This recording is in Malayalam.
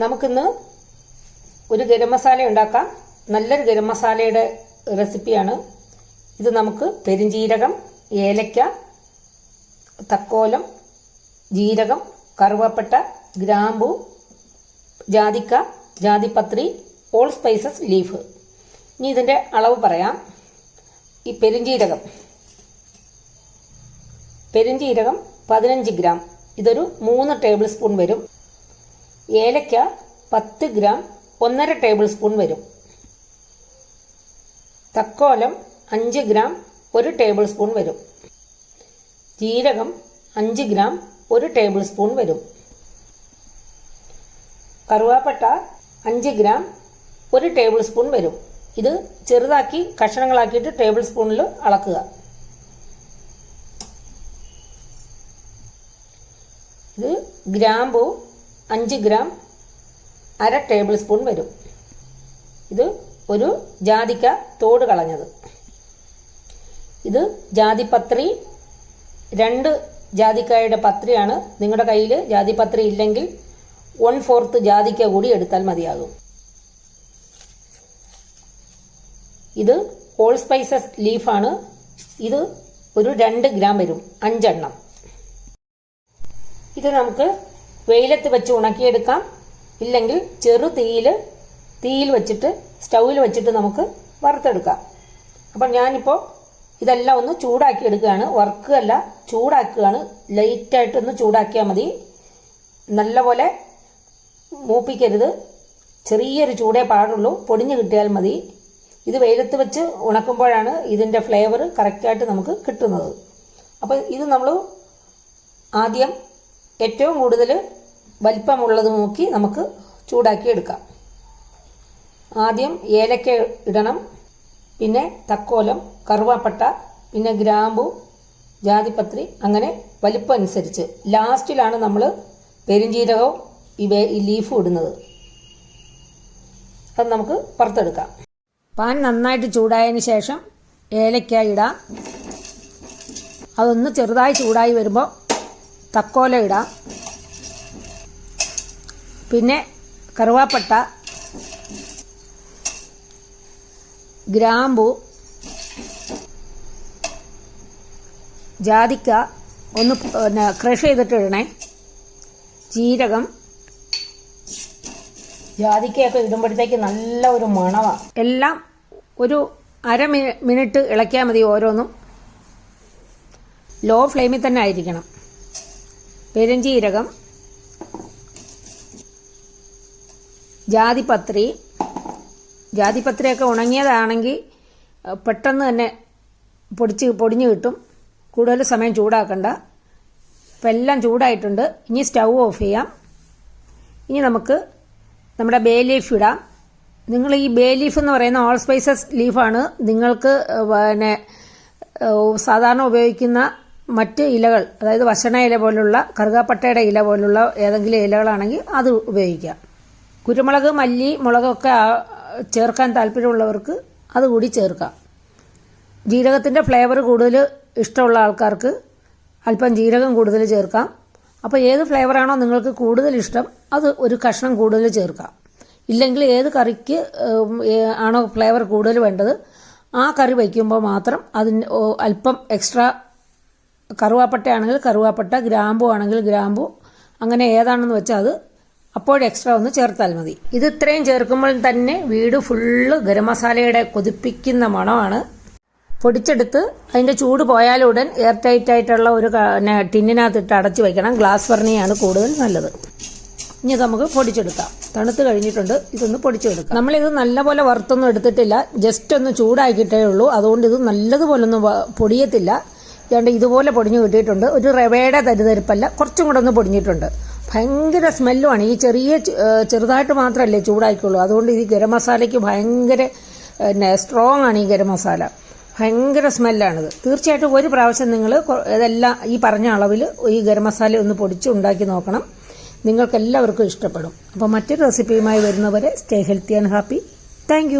നമുക്കിന്ന് ഒരു ഗരം മസാല ഉണ്ടാക്കാം. നല്ലൊരു ഗരം മസാലയുടെ റെസിപ്പിയാണ്. ഇത് നമുക്ക് പെരിഞ്ജീരകം ഏലക്ക തക്കോലം ജീരകം കറുവപ്പട്ട ഗ്രാമ്പു ജാതിക്ക ജാതിപത്രി ഓൾ സ്പൈസസ് ലീഫ് ഇനി ഇതിന്റെ അളവ് പറയാം. ഈ പെരിഞ്ജീരകം പെരിഞ്ജീരകം പതിനഞ്ച് ഗ്രാം. ഇതൊരു മൂന്ന് ടേബിൾ സ്പൂൺ വരും. ഏലക്ക പത്ത് ഗ്രാം ഒന്നര ടേബിൾ സ്പൂൺ വരും. തക്കോലം അഞ്ച് ഗ്രാം ഒരു ടേബിൾ സ്പൂൺ വരും. ജീരകം അഞ്ച് ഗ്രാം ഒരു ടേബിൾ സ്പൂൺ വരും. കറുവാപ്പട്ട അഞ്ച് ഗ്രാം ഒരു ടേബിൾ സ്പൂൺ വരും. ഇത് ചെറുതാക്കി കഷണങ്ങളാക്കിയിട്ട് ടേബിൾ സ്പൂണിൽ അളക്കുക. ഇത് ഗ്രാമ്പു അഞ്ച് ഗ്രാം അര ടേബിൾ സ്പൂൺ വരും. ഇത് ഒരു ജാതിക്ക തോട് കളഞ്ഞത്. ഇത് ജാതിപത്രി രണ്ട് ജാതിക്കായുടെ പത്രിയാണ്. നിങ്ങളുടെ കയ്യിൽ ജാതിപത്രി ഇല്ലെങ്കിൽ വൺ ഫോർത്ത് ജാതിക്ക കൂടി എടുത്താൽ മതിയാകും. ഇത് ഹോൾ സ്പൈസസ് ലീഫാണ് ഇത് ഒരു രണ്ട് ഗ്രാം വരും. അഞ്ചെണ്ണം. ഇത് നമുക്ക് വെയിലത്ത് വെച്ച് ഉണക്കിയെടുക്കാം. ഇല്ലെങ്കിൽ ചെറു തീയിൽ തീയിൽ വെച്ചിട്ട് സ്റ്റൗവിൽ വെച്ചിട്ട് നമുക്ക് വറുത്തെടുക്കാം. അപ്പം ഞാനിപ്പോൾ ഇതെല്ലാം ഒന്ന് ചൂടാക്കി എടുക്കുകയാണ്. വറുക്കുകയല്ല ചൂടാക്കുകയാണ്. ലൈറ്റായിട്ടൊന്ന് ചൂടാക്കിയാൽ മതി. നല്ലപോലെ മൂപ്പിക്കരുത്. ചെറിയൊരു ചൂടേ പാടുള്ളൂ. പൊടിഞ്ഞു കിട്ടിയാൽ മതി. ഇത് വെയിലത്ത് വെച്ച് ഉണക്കുമ്പോഴാണ് ഇതിന്റെ ഫ്ലേവർ കറക്റ്റായിട്ട് നമുക്ക് കിട്ടുന്നത്. അപ്പോൾ ഇത് നമ്മൾ ആദ്യം ഏറ്റവും കൂടുതൽ വലിപ്പമുള്ളത് നോക്കി നമുക്ക് ചൂടാക്കി എടുക്കാം. ആദ്യം ഏലക്ക ഇടണം പിന്നെ തക്കോലം കറുവാപ്പട്ട പിന്നെ ഗ്രാമ്പു ജാതിപത്രി അങ്ങനെ വലിപ്പം അനുസരിച്ച്. ലാസ്റ്റിലാണ് നമ്മൾ പെരുംജീരകവും ഇവ ഈ ലീഫും ഇടുന്നത്. അത് നമുക്ക് പുറത്തെടുക്കാം പാൻ നന്നായിട്ട് ചൂടായതിന് ശേഷം ഏലക്ക ഇടാം. അതൊന്ന് ചെറുതായി ചൂടായി വരുമ്പോൾ തക്കോല ഇടാം പിന്നെ കറുവാപ്പട്ട. ഗ്രാമ്പു. ജാതിക്ക. ഒന്ന് പിന്നെ ക്രഷ് ചെയ്തിട്ട് ഇടണേ ജീരകം. ജാതിക്കയൊക്കെ ഇടുമ്പോഴത്തേക്ക് നല്ല ഒരു മണമാണ് എല്ലാം ഒരു അര മിനിറ്റ് ഇളക്കിയാൽ മതി ഓരോന്നും. ലോ ഫ്ലെയിമിൽ തന്നെ ആയിരിക്കണം. പെരുംജീരകം ജാതിപത്രി. ജാതിപത്രിയൊക്കെ ഉണങ്ങിയതാണെങ്കിൽ പെട്ടെന്ന് തന്നെ പൊടിച്ച് പൊടിഞ്ഞ് കിട്ടും. കൂടുതൽ സമയം ചൂടാക്കണ്ട. ഇപ്പം എല്ലാം ചൂടായിട്ടുണ്ട്. ഇനി സ്റ്റൗ ഓഫ് ചെയ്യാം. ഇനി നമുക്ക് നമ്മുടെ ബേ ലീഫ് ഇടാം. നിങ്ങൾ ഈ ബേ ലീഫ് എന്ന് പറയുന്ന ഓൾ സ്പൈസസ് ലീഫാണ്. നിങ്ങൾക്ക് പിന്നെ സാധാരണ ഉപയോഗിക്കുന്ന മറ്റ് ഇലകൾ അതായത് വശണ ഇല പോലുള്ള കറുകാപ്പട്ടയുടെ ഇല പോലുള്ള ഏതെങ്കിലും ഇലകളാണെങ്കിൽ അത് ഉപയോഗിക്കാം കുരുമുളക് മല്ലി മുളകൊക്കെ ചേർക്കാൻ താല്പര്യമുള്ളവർക്ക് അതുകൂടി ചേർക്കാം. ജീരകത്തിന്റെ ഫ്ലേവർ കൂടുതൽ ഇഷ്ടമുള്ള ആൾക്കാർക്ക് അല്പം ജീരകം കൂടുതൽ ചേർക്കാം. അപ്പോൾ ഏത് ഫ്ലേവറാണോ നിങ്ങൾക്ക് കൂടുതൽ ഇഷ്ടം അത് ഒരു കഷ്ണം കൂടുതൽ ചേർക്കാം. ഇല്ലെങ്കിൽ ഏത് കറിക്ക് ആണോ ഫ്ലേവർ കൂടുതൽ വേണ്ടത് ആ കറി വയ്ക്കുമ്പോൾ മാത്രം അതിന് അല്പം എക്സ്ട്രാ കറുവാപ്പട്ടയാണെങ്കിൽ കറുവാപ്പട്ട ഗ്രാമ്പു ആണെങ്കിൽ ഗ്രാമ്പു അങ്ങനെ ഏതാണെന്ന് വെച്ചാൽ അത് അപ്പോൾ എക്സ്ട്രാ ഒന്ന് ചേർത്താൽ മതി. ഇത് ഇത്രയും ചേർക്കുമ്പോൾ തന്നെ വീട് ഫുള്ള് ഗരം മസാലയുടെ കൊതിപ്പിക്കുന്ന മണമാണ്. പൊടിച്ചെടുത്ത് അതിന്റെ ചൂട് പോയാലുടൻ എയർ ടൈറ്റ് ആയിട്ടുള്ള ഒരു ടിന്നിനകത്തിട്ട് അടച്ചു വയ്ക്കണം. ഗ്ലാസ് ഫർണിയാണ് കൂടുതൽ നല്ലത്. ഇനി നമുക്ക് പൊടിച്ചെടുക്കാം. തണുത്ത് കഴിഞ്ഞിട്ടുണ്ട്. ഇതൊന്ന് പൊടിച്ചെടുക്കാം. നമ്മളിത് നല്ലപോലെ വറുത്തൊന്നും എടുത്തിട്ടില്ല. ജസ്റ്റ് ഒന്ന് ചൂടാക്കിയിട്ടേ ഉള്ളൂ. അതുകൊണ്ട് ഇത് നല്ലതുപോലെ ഒന്നും പൊടിയത്തില്ല. അതുകൊണ്ട് ഇതുപോലെ പൊടിഞ്ഞു കിട്ടിയിട്ടുണ്ട്. ഒരു റവയുടെ തരുതരിപ്പല്ല കുറച്ചും കൂടെ ഒന്ന് പൊടിഞ്ഞിട്ടുണ്ട്. ഭയങ്കര സ്മെല്ലുമാണ്. ഈ ചെറിയ ചെറുതായിട്ട് മാത്രമല്ലേ ചൂടാക്കിയുള്ളൂ. അതുകൊണ്ട് ഈ ഗരം മസാലയ്ക്ക് ഭയങ്കര പിന്നെ സ്ട്രോങ് ആണ് ഈ ഗരം മസാല. ഭയങ്കര സ്മെല്ലാണിത്. തീർച്ചയായിട്ടും ഒരു പ്രാവശ്യം നിങ്ങൾ ഇതെല്ലാം ഈ പറഞ്ഞ അളവിൽ ഈ ഗരം മസാല ഒന്ന് പൊടിച്ച് ഉണ്ടാക്കി നോക്കണം. നിങ്ങൾക്കെല്ലാവർക്കും ഇഷ്ടപ്പെടും. അപ്പോൾ മറ്റൊരു റെസിപ്പിയുമായി വരുന്നവരെ stay healthy and happy. Thank